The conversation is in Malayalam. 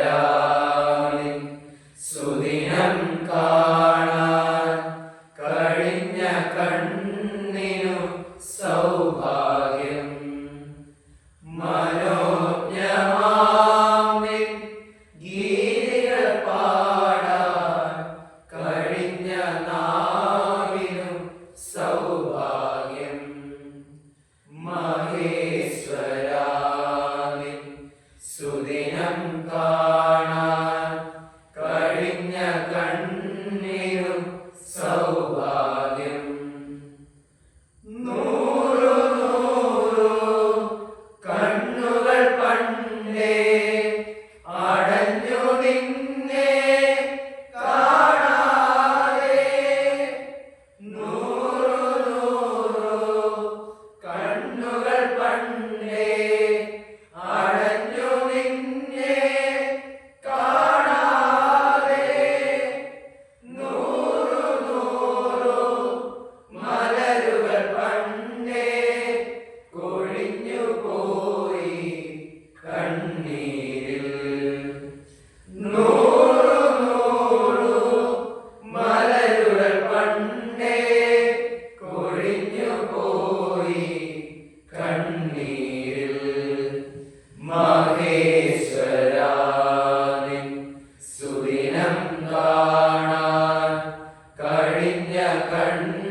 മഹേശ്വരാളി സുദിനം കാണാൻ കഴിഞ്ഞ കണ്ണിനു സൗഭാഗ്യം മനോജ്ഞമാമി ഗീതികൾ പാടാൻ കഴിഞ്ഞ നാവിനു സൗഭാഗ്യം. No. മഹേശ്വരാതി സുദിനം കാണാൻ കഴിഞ്ഞ കണ്ണു